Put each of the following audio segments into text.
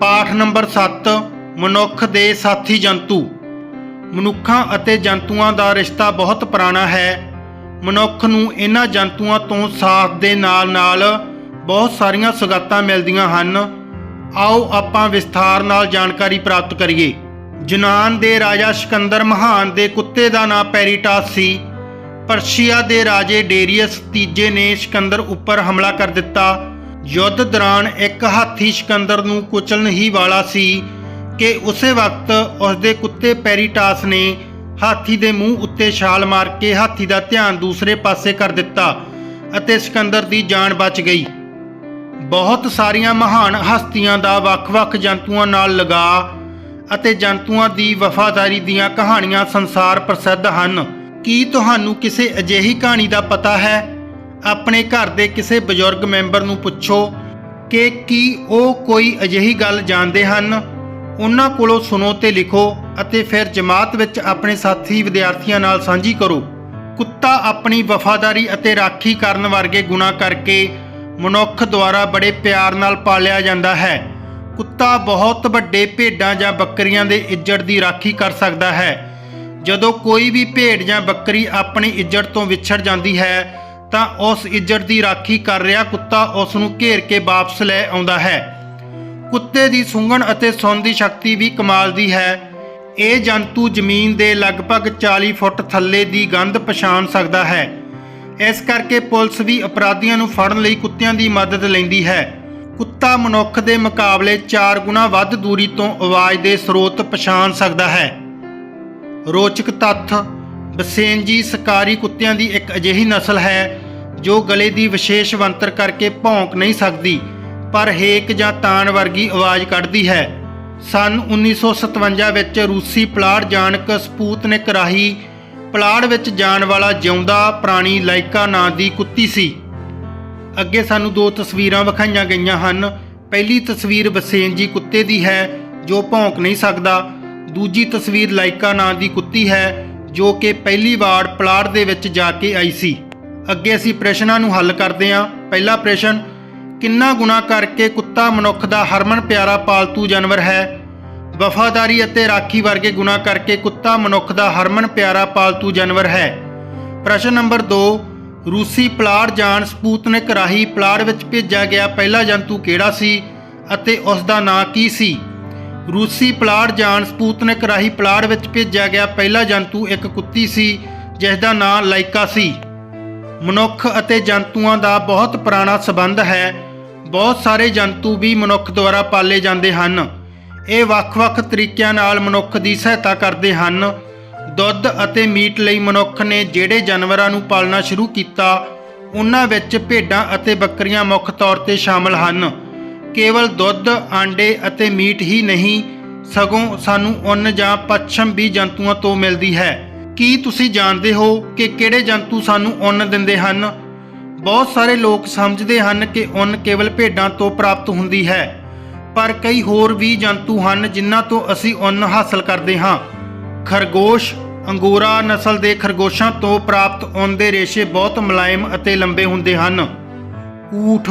ਪਾਠ ਨੰਬਰ 7 ਮਨੁੱਖ ਦੇ ਸਾਥੀ ਜੰਤੂ। ਮਨੁੱਖਾਂ ਅਤੇ ਜੰਤੂਆਂ ਦਾ ਰਿਸ਼ਤਾ ਬਹੁਤ ਪੁਰਾਣਾ ਹੈ। ਮਨੁੱਖ ਨੂੰ ਇਹਨਾਂ ਜੰਤੂਆਂ ਤੋਂ ਸਾਥ ਦੇ ਨਾਲ-ਨਾਲ ਬਹੁਤ ਸਾਰੀਆਂ ਸੁਗਾਤਾਂ ਮਿਲਦੀਆਂ ਹਨ। ਆਓ ਆਪਾਂ ਵਿਸਥਾਰ ਨਾਲ ਜਾਣਕਾਰੀ ਪ੍ਰਾਪਤ ਕਰੀਏ। ਯੂਨਾਨ ਦੇ ਰਾਜਾ ਸਿਕੰਦਰ ਮਹਾਨ ਦੇ ਕੁੱਤੇ ਦਾ ਨਾਂ ਪੈਰੀਟਾਸ ਸੀ। ਪਰਸ਼ੀਆ ਦੇ ਰਾਜੇ ਡੇਰੀਅਸ ਤੀਜੇ ਨੇ ਸਿਕੰਦਰ ਉੱਪਰ ਹਮਲਾ ਕਰ ਦਿੱਤਾ। ਯੁੱਧ ਦੌਰਾਨ ਇੱਕ ਹਾਥੀ ਸਿਕੰਦਰ ਨੂੰ ਕੁਚਲਣ ਹੀ ਵਾਲਾ ਸੀ ਕਿ ਉਸੇ ਵਕਤ ਉਸਦੇ ਕੁੱਤੇ ਪੈਰੀਟਾਸ ਨੇ ਹਾਥੀ ਦੇ ਮੂੰਹ ਉੱਤੇ ਛਾਲ ਮਾਰ ਕੇ ਹਾਥੀ ਦਾ ਧਿਆਨ ਦੂਸਰੇ ਪਾਸੇ ਕਰ ਦਿੱਤਾ ਅਤੇ ਸਿਕੰਦਰ ਦੀ ਜਾਨ ਬਚ ਗਈ। ਬਹੁਤ ਸਾਰੀਆਂ ਮਹਾਨ ਹਸਤੀਆਂ ਦਾ ਵੱਖ-ਵੱਖ ਜੰਤੂਆਂ ਨਾਲ ਲਗਾ ਅਤੇ ਜੰਤੂਆਂ ਦੀ ਵਫਾਦਾਰੀ ਦੀਆਂ ਕਹਾਣੀਆਂ ਸੰਸਾਰ ਪ੍ਰਸਿੱਧ ਹਨ। ਕੀ ਤੁਹਾਨੂੰ ਕਿਸੇ ਅਜਿਹੀ ਕਹਾਣੀ ਦਾ ਪਤਾ ਹੈ? ਆਪਣੇ ਘਰ ਦੇ ਕਿਸੇ ਬਜ਼ੁਰਗ ਮੈਂਬਰ ਨੂੰ ਪੁੱਛੋ ਕਿ ਕੀ ਉਹ ਕੋਈ ਅਜਿਹੀ ਗੱਲ ਜਾਣਦੇ ਹਨ? ਉਹਨਾਂ ਕੋਲੋਂ ਸੁਣੋ ਤੇ ਲਿਖੋ ਅਤੇ ਫਿਰ ਜਮਾਤ ਵਿੱਚ ਆਪਣੇ ਸਾਥੀ ਵਿਦਿਆਰਥੀਆਂ ਨਾਲ ਸਾਂਝੀ ਕਰੋ। ਕੁੱਤਾ ਆਪਣੀ ਵਫਾਦਾਰੀ ਅਤੇ ਰਾਖੀ ਕਰਨ ਵਰਗੇ ਗੁਣਾਂ ਕਰਕੇ ਮਨੁੱਖ ਦੁਆਰਾ ਬੜੇ ਪਿਆਰ ਨਾਲ ਪਾਲਿਆ ਜਾਂਦਾ ਹੈ। ਕੁੱਤਾ ਬਹੁਤ ਵੱਡੇ ਭੇਡਾਂ ਜਾਂ ਬੱਕਰੀਆਂ ਦੇ ਇੱਜੜ ਦੀ ਰਾਖੀ ਕਰ ਸਕਦਾ ਹੈ। ਜਦੋਂ ਕੋਈ ਵੀ ਭੇਡ ਜਾਂ ਬੱਕਰੀ ਆਪਣੀ ਇੱਜੜ ਤੋਂ ਵਿਛੜ ਜਾਂਦੀ ਹੈ ਤਾਂ ਉਸ ਇੱਜੜ ਦੀ ਰਾਖੀ ਕਰ ਰਿਹਾ, ਕੁੱਤਾ ਉਸ ਨੂੰ ਘੇਰ ਕੇ ਵਾਪਸ ਲੈ ਆਉਂਦਾ ਹੈ। ਕੁੱਤੇ ਦੀ ਸੁੰਘਣ ਅਤੇ ਸੁਣਨ ਦੀ ਸ਼ਕਤੀ ਵੀ ਕਮਾਲ ਦੀ ਹੈ। ਇਹ ਜੰਤੂ ਜ਼ਮੀਨ ਦੇ ਲਗਭਗ 40 ਫੁੱਟ ਥੱਲੇ ਦੀ ਗੰਧ ਪਛਾਣ ਸਕਦਾ ਹੈ। ਇਸ ਕਰਕੇ ਪੁਲਿਸ ਵੀ ਅਪਰਾਧੀਆਂ ਨੂੰ ਫੜਨ ਲਈ ਕੁੱਤਿਆਂ ਦੀ ਮਦਦ ਲੈਂਦੀ ਹੈ। ਕੁੱਤਾ ਮਨੁੱਖ ਦੇ ਮੁਕਾਬਲੇ 4 ਗੁਣਾ ਵੱਧ ਦੂਰੀ ਤੋਂ ਆਵਾਜ਼ ਦੇ ਸਰੋਤ ਪਛਾਣ ਸਕਦਾ ਹੈ। ਰੋਚਕ ਤੱਥ, ਬਸੇਨਜੀ ਸ਼ਿਕਾਰੀ ਕੁੱਤਿਆਂ ਦੀ ਇੱਕ ਅਜਿਹੀ ਨਸਲ ਹੈ ਜੋ ਗਲੇ ਦੀ ਵਿਸ਼ੇਸ਼ ਵੰਤਰ ਕਰਕੇ ਭੌਂਕ ਨਹੀਂ ਸਕਦੀ, ਪਰ ਹੇਕ ਜਾਂ ਤਾਣ ਵਰਗੀ ਆਵਾਜ਼ ਕੱਢਦੀ ਹੈ। ਸਨ 1957 ਵਿੱਚ ਰੂਸੀ ਪਲਾੜ ਜਾਣਕ ਸਪੂਤਨਿਕ ਰਾਹੀਂ ਪਲਾੜ ਵਿੱਚ ਜਾਣ ਵਾਲਾ ਜਿਉਂਦਾ ਪ੍ਰਾਣੀ ਲਾਇਕਾ ਨਾਂ ਦੀ ਕੁੱਤੀ ਸੀ। ਅੱਗੇ ਸਾਨੂੰ ਦੋ ਤਸਵੀਰਾਂ ਵਿਖਾਈਆਂ ਗਈਆਂ ਹਨ। ਪਹਿਲੀ ਤਸਵੀਰ ਬਸੇਨਜੀ ਕੁੱਤੇ ਦੀ ਹੈ, ਜੋ ਭੌਂਕ ਨਹੀਂ ਸਕਦਾ। ਦੂਜੀ ਤਸਵੀਰ ਲਾਇਕਾ ਨਾਂ ਦੀ ਕੁੱਤੀ ਹੈ, ਜੋ ਕਿ ਪਹਿਲੀ ਵਾਰ ਪਲਾੜ ਦੇ ਵਿੱਚ ਜਾ ਕੇ ਆਈ ਸੀ। ਅੱਗੇ ਅਸੀਂ ਪ੍ਰਸ਼ਨਾਂ ਨੂੰ ਹੱਲ ਕਰਦੇ ਹਾਂ। ਪਹਿਲਾ ਪ੍ਰਸ਼ਨ, ਕਿੰਨਾ ਗੁਣਾ ਕਰਕੇ ਕੁੱਤਾ ਮਨੁੱਖ ਦਾ ਹਰਮਨ ਪਿਆਰਾ ਪਾਲਤੂ ਜਾਨਵਰ ਹੈ? ਵਫਾਦਾਰੀ ਅਤੇ ਰਾਖੀ ਵਰਗੇ ਗੁਣਾ ਕਰਕੇ ਕੁੱਤਾ ਮਨੁੱਖ ਦਾ ਹਰਮਨ ਪਿਆਰਾ ਪਾਲਤੂ ਜਾਨਵਰ ਹੈ। ਪ੍ਰਸ਼ਨ ਨੰਬਰ 2 ਰੂਸੀ ਪਲਾੜ ਜਾਣ ਸਪੂਤਨਿਕ ਰਾਹੀਂ ਪਲਾੜ ਵਿੱਚ ਭੇਜਿਆ ਗਿਆ ਪਹਿਲਾ ਜੰਤੂ ਕਿਹੜਾ ਸੀ ਅਤੇ ਉਸ ਦਾ ਨਾਂ ਕੀ ਸੀ? ਰੂਸੀ ਪਲਾੜ ਜਾਣ ਸਪੂਤਨਿਕ ਰਾਹੀਂ ਪਲਾੜ ਵਿੱਚ ਭੇਜਿਆ ਗਿਆ ਪਹਿਲਾ ਜੰਤੂ ਇੱਕ ਕੁੱਤੀ ਸੀ ਜਿਸ ਦਾ ਨਾਂ ਲਾਈਕਾ ਸੀ। ਮਨੁੱਖ ਅਤੇ ਜੰਤੂਆਂ ਦਾ ਬਹੁਤ ਪੁਰਾਣਾ ਸਬੰਧ ਹੈ। ਬਹੁਤ ਸਾਰੇ ਜੰਤੂ ਵੀ ਮਨੁੱਖ ਦੁਆਰਾ ਪਾਲੇ ਜਾਂਦੇ ਹਨ। ਇਹ ਵੱਖ-ਵੱਖ ਤਰੀਕਿਆਂ ਨਾਲ ਮਨੁੱਖ ਦੀ ਸਹਾਇਤਾ ਕਰਦੇ ਹਨ। ਦੁੱਧ ਅਤੇ ਮੀਟ ਲਈ ਮਨੁੱਖ ਨੇ ਜਿਹੜੇ ਜਾਨਵਰਾਂ ਨੂੰ ਪਾਲਣਾ ਸ਼ੁਰੂ ਕੀਤਾ, ਉਹਨਾਂ ਵਿੱਚ ਭੇਡਾਂ ਅਤੇ ਬੱਕਰੀਆਂ ਮੁੱਖ ਤੌਰ ਤੇ ਸ਼ਾਮਲ ਹਨ। ਕੇਵਲ ਦੁੱਧ, ਆਂਡੇ ਅਤੇ ਮੀਟ ਹੀ ਨਹੀਂ, ਸਗੋਂ ਸਾਨੂੰ ਉੱਨ ਜਾਂ ਪੱਛਮ ਵੀ ਜੰਤੂਆਂ ਤੋਂ ਮਿਲਦੀ ਹੈ। ਕੀ ਤੁਸੀਂ ਜਾਣਦੇ ਹੋ ਕਿ ਕਿਹੜੇ ਜੰਤੂ ਸਾਨੂੰ ਉੱਨ ਦਿੰਦੇ ਹਨ? ਬਹੁਤ ਸਾਰੇ ਲੋਕ ਸਮਝਦੇ ਹਨ ਕਿ ਉੱਨ ਕੇਵਲ ਭੇਡਾਂ ਤੋਂ ਪ੍ਰਾਪਤ ਹੁੰਦੀ ਹੈ, ਪਰ ਕਈ ਹੋਰ ਵੀ ਜੰਤੂ ਹਨ ਜਿਨ੍ਹਾਂ ਤੋਂ ਅਸੀਂ ਉੱਨ ਹਾਸਲ ਕਰਦੇ ਹਾਂ। ਖਰਗੋਸ਼, ਅੰਗੋਰਾ ਨਸਲ ਦੇ ਖਰਗੋਸ਼ਾਂ ਤੋਂ ਪ੍ਰਾਪਤ ਉੱਨ ਦੇ ਰੇਸ਼ੇ ਬਹੁਤ ਮੁਲਾਇਮ ਅਤੇ ਲੰਬੇ ਹੁੰਦੇ ਹਨ। ਊਠ,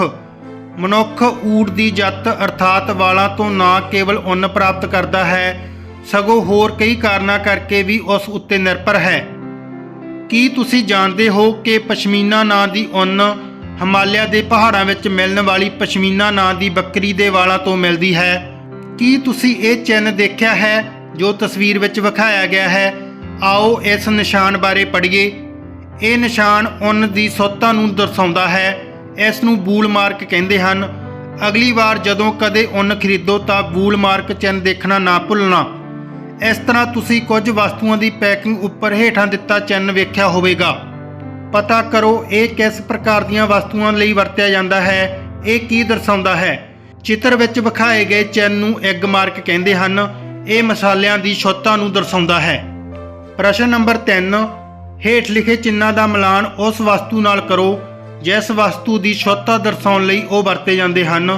ਮਨੁੱਖ ਊਠ ਦੀ ਜੱਤ ਅਰਥਾਤ ਵਾਲਾਂ ਤੋਂ ਨਾ ਕੇਵਲ ਉੱਨ ਪ੍ਰਾਪਤ ਕਰਦਾ ਹੈ ਸਗੋਂ ਹੋਰ ਕਈ ਕਾਰਨਾਂ ਕਰਕੇ ਵੀ ਉਸ ਉੱਤੇ ਨਿਰਭਰ ਹੈ। ਕੀ ਤੁਸੀਂ ਜਾਣਦੇ ਹੋ ਕਿ ਪਸ਼ਮੀਨਾ ਨਾਂ ਦੀ ਉੱਨ ਹਿਮਾਲਿਆ ਦੇ ਪਹਾੜਾਂ ਵਿੱਚ ਮਿਲਣ ਵਾਲੀ ਪਸ਼ਮੀਨਾ ਨਾਂ ਦੀ ਬੱਕਰੀ ਦੇ ਵਾਲਾਂ ਤੋਂ ਮਿਲਦੀ ਹੈ? ਕੀ ਤੁਸੀਂ ਇਹ ਚਿੰਨ੍ਹ ਦੇਖਿਆ ਹੈ ਜੋ ਤਸਵੀਰ ਵਿੱਚ ਵਿਖਾਇਆ ਗਿਆ ਹੈ? ਆਓ ਇਸ ਨਿਸ਼ਾਨ ਬਾਰੇ ਪੜ੍ਹੀਏ। ਇਹ ਨਿਸ਼ਾਨ ਉੱਨ ਦੀ ਸੁੱਤਾਂ ਨੂੰ ਦਰਸਾਉਂਦਾ ਹੈ। ਇਸ ਨੂੰ ਬੂਲ ਮਾਰਕ ਕਹਿੰਦੇ ਹਨ। ਅਗਲੀ ਵਾਰ ਜਦੋਂ ਕਦੇ ਉੱਨ ਖਰੀਦੋ ਤਾਂ ਬੂਲ ਮਾਰਕ ਚਿੰਨ੍ਹ ਦੇਖਣਾ ਨਾ ਭੁੱਲਣਾ। ਇਸ ਤਰ੍ਹਾਂ ਤੁਸੀਂ ਕੁਝ ਵਸਤੂਆਂ ਦੀ ਪੈਕਿੰਗ ਉੱਪਰ ਹੇਠਾਂ ਦਿੱਤਾ ਚਿੰਨ੍ਹ ਵੇਖਿਆ ਹੋਵੇਗਾ। ਪਤਾ ਕਰੋ ਇਹ ਕਿਸ ਪ੍ਰਕਾਰ ਦੀਆਂ ਵਸਤੂਆਂ ਲਈ ਵਰਤਿਆ ਜਾਂਦਾ ਹੈ, ਇਹ ਕੀ ਦਰਸਾਉਂਦਾ ਹੈ। ਚਿੱਤਰ ਵਿੱਚ ਵਿਖਾਏ ਗਏ ਚਿੰਨ੍ਹ ਨੂੰ ਐਗ ਮਾਰਕ ਕਹਿੰਦੇ ਹਨ। ਇਹ ਮਸਾਲਿਆਂ ਦੀ ਸ਼ੁੱਧਤਾ ਨੂੰ ਦਰਸਾਉਂਦਾ ਹੈ। ਪ੍ਰਸ਼ਨ ਨੰਬਰ 3 ਹੇਠ ਲਿਖੇ ਚਿੰਨਾਂ ਦਾ ਮਿਲਾਨ ਉਸ ਵਸਤੂ ਨਾਲ ਕਰੋ, ਜਿਸ ਵਸਤੂ ਦੀ ਸ਼ੁੱਧਤਾ ਦਰਸਾਉਣ ਲਈ ਉਹ ਵਰਤੇ ਜਾਂਦੇ ਹਨ।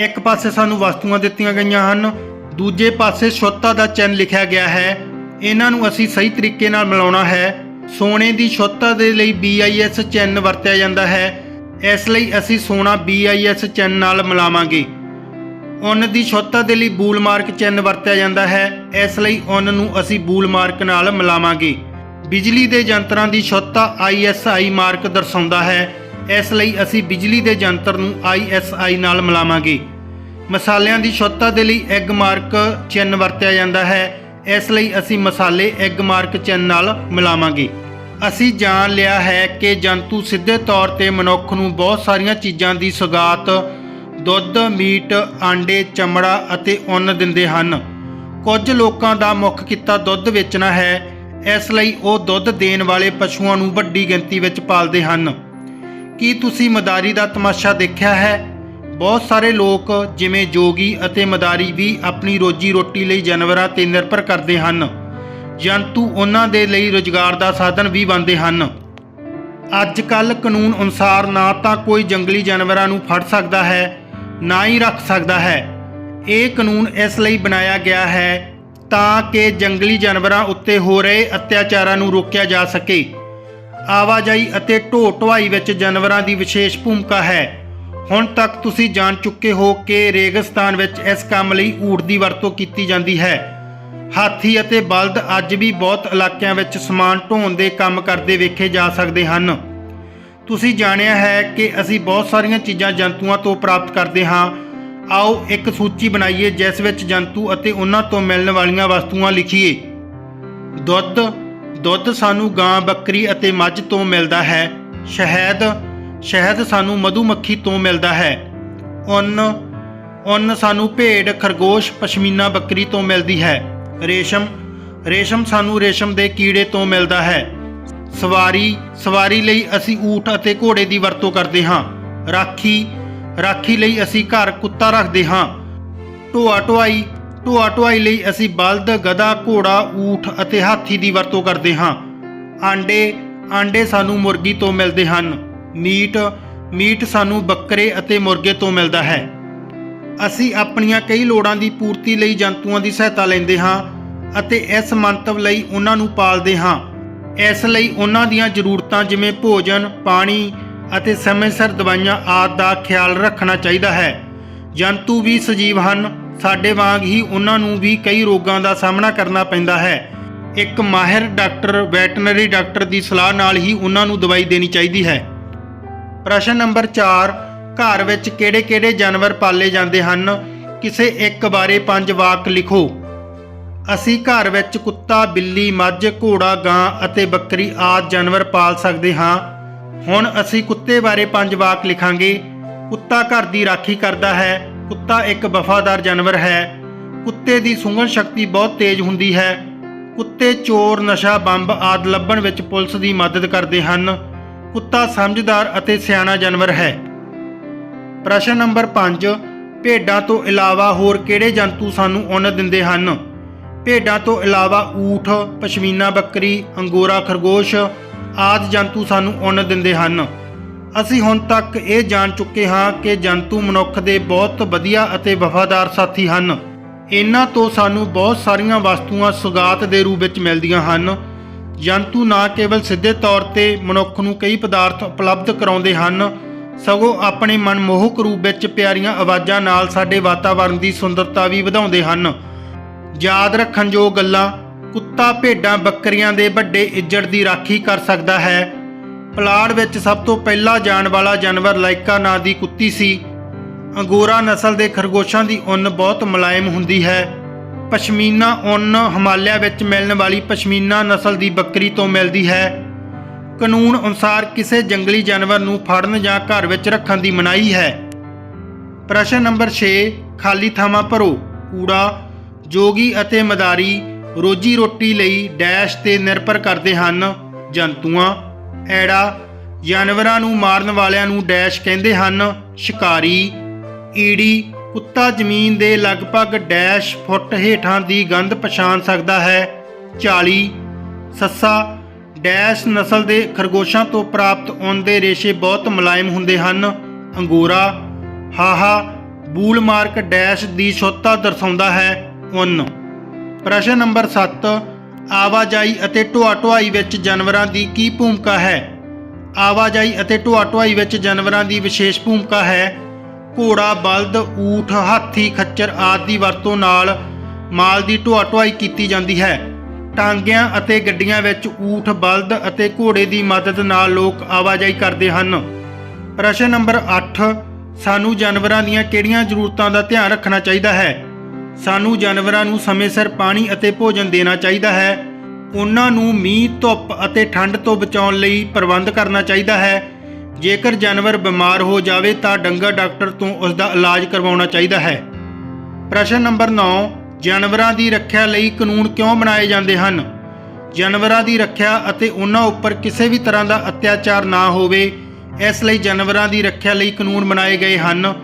ਇੱਕ ਪਾਸੇ ਸਾਨੂੰ ਵਸਤੂਆਂ ਦਿੱਤੀਆਂ ਗਈਆਂ ਹਨ ਦੂਜੇ ਪਾਸੇ ਸ਼ੁੱਧਤਾ ਦਾ ਚਿੰਨ੍ਹ ਲਿਖਿਆ ਗਿਆ ਹੈ। ਇਹਨਾਂ ਨੂੰ ਅਸੀਂ ਸਹੀ ਤਰੀਕੇ ਨਾਲ ਮਿਲਾਉਣਾ ਹੈ। ਸੋਨੇ ਦੀ ਸ਼ੁੱਧਤਾ ਦੇ ਲਈ BIS ਚਿੰਨ੍ਹ ਵਰਤਿਆ ਜਾਂਦਾ ਹੈ। ਇਸ ਲਈ ਅਸੀਂ ਸੋਨਾ BIS ਚਿੰਨ੍ਹ ਨਾਲ ਮਿਲਾਵਾਂਗੇ। ਉੱਨ ਦੀ ਸ਼ੁੱਧਤਾ ਦੇ ਲਈ ਬੂਲ ਮਾਰਕ ਚਿੰਨ੍ਹ ਵਰਤਿਆ ਜਾਂਦਾ ਹੈ। ਇਸ ਲਈ ਉੱਨ ਨੂੰ ਅਸੀਂ ਬੂਲ ਮਾਰਕ ਨਾਲ ਮਿਲਾਵਾਂਗੇ। ਬਿਜਲੀ ਦੇ ਯੰਤਰਾਂ ਦੀ ਸ਼ੁੱਧਤਾ ISI ਮਾਰਕ ਦਰਸਾਉਂਦਾ ਹੈ। ਇਸ ਲਈ ਅਸੀਂ ਬਿਜਲੀ ਦੇ ਯੰਤਰ ਨੂੰ ISI ਨਾਲ ਮਿਲਾਵਾਂਗੇ। ਮਸਾਲਿਆਂ ਦੀ ਸ਼ੁੱਧਤਾ ਦੇ ਲਈ ਐਗ ਮਾਰਕ ਚਿੰਨ੍ਹ ਵਰਤਿਆ ਜਾਂਦਾ ਹੈ। ਇਸ ਲਈ ਅਸੀਂ ਮਸਾਲੇ ਐਗ ਮਾਰਕ ਚਿੰਨ੍ਹ ਨਾਲ ਮਿਲਾਵਾਂਗੇ। ਅਸੀਂ ਜਾਣ ਲਿਆ ਹੈ ਕਿ ਜੰਤੂ ਸਿੱਧੇ ਤੌਰ ਤੇ ਮਨੁੱਖ ਨੂੰ ਬਹੁਤ ਸਾਰੀਆਂ ਚੀਜ਼ਾਂ ਦੀ ਸੁਗਾਤ, ਦੁੱਧ, ਮੀਟ, ਆਂਡੇ, ਚਮੜਾ ਅਤੇ ਉੱਨ ਦਿੰਦੇ ਹਨ। ਕੁਝ ਲੋਕਾਂ ਦਾ ਮੁੱਖ ਕਿੱਤਾ ਦੁੱਧ ਵੇਚਣਾ ਹੈ। ਇਸ ਲਈ ਉਹ ਦੁੱਧ ਦੇਣ ਵਾਲੇ ਪਸ਼ੂਆਂ ਨੂੰ ਵੱਡੀ ਗਿਣਤੀ ਵਿੱਚ ਪਾਲਦੇ ਹਨ। ਕੀ ਤੁਸੀਂ ਮਦਾਰੀ ਦਾ ਤਮਾਸ਼ਾ ਦੇਖਿਆ ਹੈ? ਬਹੁਤ ਸਾਰੇ ਲੋਕ ਜਿਵੇਂ ਜੋਗੀ ਅਤੇ ਮਦਾਰੀ ਵੀ ਆਪਣੀ ਰੋਜੀ ਰੋਟੀ ਲਈ ਜਾਨਵਰਾਂ ਤੇ ਨਿਰਭਰ ਕਰਦੇ ਹਨ। ਜੰਤੂ ਉਹਨਾਂ ਦੇ ਲਈ ਰੁਜ਼ਗਾਰ ਦਾ ਸਾਧਨ ਵੀ ਬਣਦੇ ਹਨ। ਅੱਜ ਕੱਲ ਕਾਨੂੰਨ ਅਨੁਸਾਰ ਨਾ ਤਾਂ ਕੋਈ ਜੰਗਲੀ ਜਾਨਵਰਾਂ ਨੂੰ ਫੜ ਸਕਦਾ ਹੈ, ਨਾ ਹੀ ਰੱਖ ਸਕਦਾ ਹੈ। ਇਹ ਕਾਨੂੰਨ ਇਸ ਲਈ ਬਣਾਇਆ ਗਿਆ ਹੈ ਤਾਂ ਕਿ ਜੰਗਲੀ ਜਾਨਵਰਾਂ ਉੱਤੇ ਹੋ ਰਹੇ ਅਤਿਆਚਾਰਾਂ ਨੂੰ ਰੋਕਿਆ ਜਾ ਸਕੇ। ਆਵਾਜਾਈ ਅਤੇ ਢੋ ਢੁਆਈ ਵਿੱਚ ਜਾਨਵਰਾਂ ਦੀ ਵਿਸ਼ੇਸ਼ ਭੂਮਿਕਾ ਹੈ। ਹੁਣ ਤੱਕ ਤੁਸੀਂ ਜਾਣ ਚੁੱਕੇ ਹੋ ਕਿ ਰੇਗਿਸਤਾਨ ਵਿੱਚ ਇਸ ਕੰਮ ਲਈ ਊਠ ਦੀ ਵਰਤੋਂ ਕੀਤੀ ਜਾਂਦੀ ਹੈ। ਹਾਥੀ ਅਤੇ ਬਲਦ ਅੱਜ ਵੀ ਬਹੁਤ ਇਲਾਕਿਆਂ ਵਿੱਚ ਸਮਾਨ ਢੋਣ ਦੇ ਕੰਮ ਕਰਦੇ ਵੇਖੇ ਜਾ ਸਕਦੇ ਹਨ। ਤੁਸੀਂ ਜਾਣਿਆ ਹੈ ਕਿ ਅਸੀਂ ਬਹੁਤ ਸਾਰੀਆਂ ਚੀਜ਼ਾਂ ਜੰਤੂਆਂ ਤੋਂ ਪ੍ਰਾਪਤ ਕਰਦੇ ਹਾਂ। ਆਓ ਇੱਕ ਸੂਚੀ ਬਣਾਈਏ, ਜਿਸ ਵਿੱਚ ਜੰਤੂ ਅਤੇ ਉਹਨਾਂ ਤੋਂ ਮਿਲਣ ਵਾਲੀਆਂ ਵਸਤੂਆਂ ਲਿਖੀਏ। ਦੁੱਧ। ਦੁੱਧ ਸਾਨੂੰ ਗਾਂ, ਬੱਕਰੀ ਅਤੇ ਮੱਝ ਤੋਂ ਮਿਲਦਾ ਹੈ। ਸ਼ਹਿਦ। ਸ਼ਹਿਦ ਸਾਨੂੰ ਮਧੂਮੱਖੀ ਤੋਂ ਮਿਲਦਾ ਹੈ। ਉੱਨ ਉੱਨ ਸਾਨੂੰ ਭੇਡ, ਖਰਗੋਸ਼, ਪਸ਼ਮੀਨਾ ਬੱਕਰੀ ਤੋਂ ਮਿਲਦੀ ਹੈ। ਰੇਸ਼ਮ ਰੇਸ਼ਮ ਸਾਨੂੰ ਰੇਸ਼ਮ ਦੇ ਕੀੜੇ ਤੋਂ ਮਿਲਦਾ ਹੈ। ਸਵਾਰੀ ਸਵਾਰੀ ਲਈ ਅਸੀਂ ਊਠ ਅਤੇ ਘੋੜੇ ਦੀ ਵਰਤੋਂ ਕਰਦੇ ਹਾਂ। ਰਾਖੀ ਰਾਖੀ ਲਈ ਅਸੀਂ ਘਰ ਕੁੱਤਾ ਰੱਖਦੇ ਹਾਂ। ਢੋਆ ਢੁਆਈ ਢੋਆ ਢੁਆਈ ਲਈ ਅਸੀਂ ਬਲਦ, ਗਧਾ, ਘੋੜਾ, ਊਠ ਅਤੇ ਹਾਥੀ ਦੀ ਵਰਤੋਂ ਕਰਦੇ ਹਾਂ। ਆਂਡੇ ਆਂਡੇ ਸਾਨੂੰ ਮੁਰਗੀ ਤੋਂ ਮਿਲਦੇ ਹਨ। ਮੀਟ ਮੀਟ ਸਾਨੂੰ ਬੱਕਰੇ ਅਤੇ ਮੁਰਗੇ ਤੋਂ ਮਿਲਦਾ ਹੈ। ਅਸੀਂ ਆਪਣੀਆਂ ਕਈ ਲੋੜਾਂ ਦੀ ਪੂਰਤੀ ਲਈ ਜੰਤੂਆਂ ਦੀ ਸਹਾਇਤਾ ਲੈਂਦੇ ਹਾਂ ਅਤੇ ਇਸ ਮੰਤਵ ਲਈ ਉਹਨਾਂ ਨੂੰ ਪਾਲਦੇ ਹਾਂ। ਇਸ ਲਈ ਉਹਨਾਂ ਦੀਆਂ ਜ਼ਰੂਰਤਾਂ ਜਿਵੇਂ ਭੋਜਨ, ਪਾਣੀ ਅਤੇ ਸਮੇਂ ਸਿਰ ਦਵਾਈਆਂ ਆਦਿ ਦਾ ਖਿਆਲ ਰੱਖਣਾ ਚਾਹੀਦਾ ਹੈ। ਜੰਤੂ ਵੀ ਸਜੀਵ ਹਨ, ਸਾਡੇ ਵਾਂਗ ਹੀ ਉਹਨਾਂ ਨੂੰ ਵੀ ਕਈ ਰੋਗਾਂ ਦਾ ਸਾਹਮਣਾ ਕਰਨਾ ਪੈਂਦਾ ਹੈ। ਇੱਕ ਮਾਹਿਰ ਡਾਕਟਰ, ਵੈਟਰਨਰੀ ਡਾਕਟਰ ਦੀ ਸਲਾਹ ਨਾਲ ਹੀ ਉਹਨਾਂ ਨੂੰ ਦਵਾਈ ਦੇਣੀ ਚਾਹੀਦੀ ਹੈ। ਪ੍ਰਸ਼ਨ ਨੰਬਰ 4 ਘਰ ਵਿੱਚ ਕਿਹੜੇ-ਕਿਹੜੇ ਜਾਨਵਰ ਪਾਲੇ ਜਾਂਦੇ ਹਨ? ਕਿਸੇ ਇੱਕ ਬਾਰੇ ਪੰਜ ਵਾਕ ਲਿਖੋ। ਅਸੀਂ ਘਰ ਵਿੱਚ ਕੁੱਤਾ, ਬਿੱਲੀ, ਮੱਝ, ਘੋੜਾ, ਗਾਂ ਅਤੇ ਬੱਕਰੀ ਆਦਿ ਜਾਨਵਰ ਪਾਲ ਸਕਦੇ ਹਾਂ। ਹੁਣ ਅਸੀਂ ਕੁੱਤੇ ਬਾਰੇ ਪੰਜ ਵਾਕ ਲਿਖਾਂਗੇ। ਕੁੱਤਾ ਘਰ ਦੀ ਰਾਖੀ ਕਰਦਾ ਹੈ। ਕੁੱਤਾ ਇੱਕ ਵਫਾਦਾਰ ਜਾਨਵਰ ਹੈ। ਕੁੱਤੇ ਦੀ ਸੁੰਘਣ ਸ਼ਕਤੀ ਬਹੁਤ ਤੇਜ਼ ਹੁੰਦੀ ਹੈ। ਕੁੱਤੇ ਚੋਰ, ਨਸ਼ਾ, ਬੰਬ ਆਦਿ ਲੱਭਣ ਵਿੱਚ ਪੁਲਿਸ ਦੀ ਮਦਦ ਕਰਦੇ ਹਨ। ਕੁੱਤਾ ਸਮਝਦਾਰ ਅਤੇ ਸਿਆਣਾ ਜਾਨਵਰ ਹੈ। ਪ੍ਰਸ਼ਨ ਨੰਬਰ 5 ਭੇਡਾਂ ਤੋਂ ਇਲਾਵਾ ਹੋਰ ਕਿਹੜੇ ਜੰਤੂ ਸਾਨੂੰ ਉੱਨ ਦਿੰਦੇ ਹਨ? ਭੇਡਾਂ ਤੋਂ ਇਲਾਵਾ ਊਠ, ਪਸ਼ਮੀਨਾ ਬੱਕਰੀ, ਅੰਗੋਰਾ ਖਰਗੋਸ਼ ਆਦਿ ਜੰਤੂ ਸਾਨੂੰ ਉੱਨ ਦਿੰਦੇ ਹਨ। ਅਸੀਂ ਹੁਣ ਤੱਕ ਇਹ ਜਾਣ ਚੁੱਕੇ ਹਾਂ ਕਿ ਜੰਤੂ ਮਨੁੱਖ ਦੇ ਬਹੁਤ ਵਧੀਆ ਅਤੇ ਵਫਾਦਾਰ ਸਾਥੀ ਹਨ। ਇਹਨਾਂ ਤੋਂ ਸਾਨੂੰ ਬਹੁਤ ਸਾਰੀਆਂ ਵਸਤੂਆਂ ਸੁਗਾਤ ਦੇ ਰੂਪ ਵਿੱਚ ਮਿਲਦੀਆਂ ਹਨ। ਜੰਤੂ ਨਾ ਕੇਵਲ ਸਿੱਧੇ ਤੌਰ ਤੇ ਮਨੁੱਖ ਨੂੰ ਕਈ ਪਦਾਰਥ ਉਪਲਬਧ ਕਰਾਉਂਦੇ ਹਨ, ਸਗੋਂ ਆਪਣੇ ਮਨਮੋਹਕ ਰੂਪ ਵਿੱਚ ਪਿਆਰੀਆਂ ਆਵਾਜ਼ਾਂ ਨਾਲ ਸਾਡੇ ਵਾਤਾਵਰਣ ਦੀ ਸੁੰਦਰਤਾ ਵੀ ਵਧਾਉਂਦੇ ਹਨ। ਯਾਦ ਰੱਖਣ ਯੋਗ ਗੱਲਾਂ, ਕੁੱਤਾ, ਭੇਡਾਂ, ਬੱਕਰੀਆਂ ਦੇ ਵੱਡੇ ਇੱਜੜ ਦੀ ਰਾਖੀ ਕਰ ਸਕਦਾ ਹੈ। ਪਲਾੜ ਵਿੱਚ ਸਭ ਤੋਂ ਪਹਿਲਾਂ ਜਾਣ ਵਾਲਾ ਜਾਨਵਰ ਲਾਇਕਾ ਨਾਂ ਦੀ ਕੁੱਤੀ ਸੀ। ਅੰਗੋਰਾ ਨਸਲ ਦੇ ਖਰਗੋਸ਼ਾਂ ਦੀ ਉੱਨ ਬਹੁਤ ਮੁਲਾਇਮ ਹੁੰਦੀ ਹੈ। ਪਸ਼ਮੀਨਾ ਉੱਨ ਹਿਮਾਲਿਆ ਵਿੱਚ ਮਿਲਣ ਵਾਲੀ ਪਸ਼ਮੀਨਾ ਨਸਲ ਦੀ ਬੱਕਰੀ ਤੋਂ ਮਿਲਦੀ ਹੈ। ਕਾਨੂੰਨ ਅਨੁਸਾਰ ਕਿਸੇ ਜੰਗਲੀ ਜਾਨਵਰ ਨੂੰ ਫੜਨ ਜਾਂ ਘਰ ਵਿੱਚ ਰੱਖਣ ਦੀ ਮਨਾਹੀ ਹੈ। ਪ੍ਰਸ਼ਨ ਨੰਬਰ 6 ਖਾਲੀ ਥਾਵਾਂ ਭਰੋ। ਕੂੜਾ, ਜੋਗੀ ਅਤੇ ਮਦਾਰੀ ਰੋਜੀ ਰੋਟੀ ਲਈ ਡੈਸ਼ ਤੇ ਨਿਰਭਰ ਕਰਦੇ ਹਨ। ਜੰਤੂਆਂ, ਐੜਾ ਜਾਨਵਰਾਂ ਨੂੰ ਮਾਰਨ ਵਾਲਿਆਂ ਨੂੰ ਡੈਸ਼ ਕਹਿੰਦੇ ਹਨ। ਸ਼ਿਕਾਰੀ, ਈੜੀ ਕੁੱਤਾ ਜ਼ਮੀਨ ਦੇ ਲਗਭਗ ਡੈਸ਼ ਫੁੱਟ ਹੇਠਾਂ ਦੀ ਗੰਧ ਪਛਾਣ ਸਕਦਾ ਹੈ। 40 ਸੱਸਾ, ਡੈਸ਼ ਨਸਲ ਦੇ ਖਰਗੋਸ਼ਾਂ ਤੋਂ ਪ੍ਰਾਪਤ ਉੱਨ ਦੇ ਰੇਸ਼ੇ ਬਹੁਤ ਮੁਲਾਇਮ ਹੁੰਦੇ ਹਨ। ਅੰਗੋਰਾ, ਹਾਹਾ, ਬੂਲ ਮਾਰਕ ਡੈਸ਼ ਦੀ ਸ਼ੁੱਧਤਾ ਦਰਸਾਉਂਦਾ ਹੈ ਉੱਨ। ਪ੍ਰਸ਼ਨ ਨੰਬਰ 7 ਆਵਾਜਾਈ ਅਤੇ ਢੋਆ ਢੁਆਈ ਵਿੱਚ ਜਾਨਵਰਾਂ ਦੀ ਕੀ ਭੂਮਿਕਾ ਹੈ? ਆਵਾਜਾਈ ਅਤੇ ਢੋਆ ਢੁਆਈ ਵਿੱਚ ਜਾਨਵਰਾਂ ਦੀ ਵਿਸ਼ੇਸ਼ ਭੂਮਿਕਾ ਹੈ ਘੋੜਾ, ਬਲਦ, ਊਠ, ਹਾਥੀ, ਖੱਚਰ ਆਦਿ ਦੀ ਵਰਤੋਂ ਨਾਲ ਮਾਲ ਦੀ ਢੋਆ ਢੁਆਈ ਕੀਤੀ ਜਾਂਦੀ ਹੈ। ਟਾਂਗਿਆਂ ਅਤੇ ਗੱਡੀਆਂ ਵਿੱਚ ਊਠ, ਬਲਦ ਅਤੇ ਘੋੜੇ ਦੀ ਮਦਦ ਨਾਲ ਲੋਕ ਆਵਾਜਾਈ ਕਰਦੇ ਹਨ। ਪ੍ਰਸ਼ਨ ਨੰਬਰ 8 ਸਾਨੂੰ ਜਾਨਵਰਾਂ ਦੀਆਂ ਕਿਹੜੀਆਂ ਜ਼ਰੂਰਤਾਂ ਦਾ ਧਿਆਨ ਰੱਖਣਾ ਚਾਹੀਦਾ ਹੈ? ਸਾਨੂੰ ਜਾਨਵਰਾਂ ਨੂੰ ਸਮੇਂ ਸਿਰ ਪਾਣੀ ਅਤੇ ਭੋਜਨ ਦੇਣਾ ਚਾਹੀਦਾ ਹੈ। ਉਹਨਾਂ ਨੂੰ ਮੀਂਹ, ਧੁੱਪ ਅਤੇ ਠੰਡ ਤੋਂ ਬਚਾਉਣ ਲਈ ਪ੍ਰਬੰਧ ਕਰਨਾ ਚਾਹੀਦਾ ਹੈ। ਜੇਕਰ ਜਾਨਵਰ ਬਿਮਾਰ ਹੋ ਜਾਵੇ ਤਾਂ ਡੰਗਰ ਡਾਕਟਰ ਤੋਂ ਉਸ ਦਾ ਇਲਾਜ ਕਰਵਾਉਣਾ ਚਾਹੀਦਾ ਹੈ। ਪ੍ਰਸ਼ਨ ਨੰਬਰ 9 ਜਾਨਵਰਾਂ ਦੀ ਰੱਖਿਆ ਲਈ ਕਾਨੂੰਨ ਕਿਉਂ ਬਣਾਏ ਜਾਂਦੇ ਹਨ? ਜਾਨਵਰਾਂ ਦੀ ਰੱਖਿਆ ਅਤੇ ਉਹਨਾਂ ਉੱਪਰ ਕਿਸੇ ਵੀ ਤਰ੍ਹਾਂ ਦਾ ਅਤਿਆਚਾਰ ਨਾ ਹੋਵੇ, ਇਸ ਲਈ ਜਾਨਵਰਾਂ ਦੀ ਰੱਖਿਆ ਲਈ ਕਾਨੂੰਨ ਬਣਾਏ ਗਏ ਹਨ।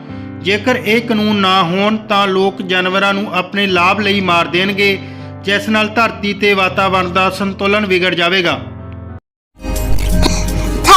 ਜੇਕਰ ਇਹ ਕਾਨੂੰਨ ਨਾ ਹੋਣ ਤਾਂ ਲੋਕ ਜਾਨਵਰਾਂ ਨੂੰ ਆਪਣੇ ਲਾਭ ਲਈ ਮਾਰ ਦੇਣਗੇ, ਜਿਸ ਨਾਲ ਧਰਤੀ ਤੇ ਵਾਤਾਵਰਣ ਦਾ ਸੰਤੁਲਨ ਵਿਗੜ ਜਾਵੇਗਾ।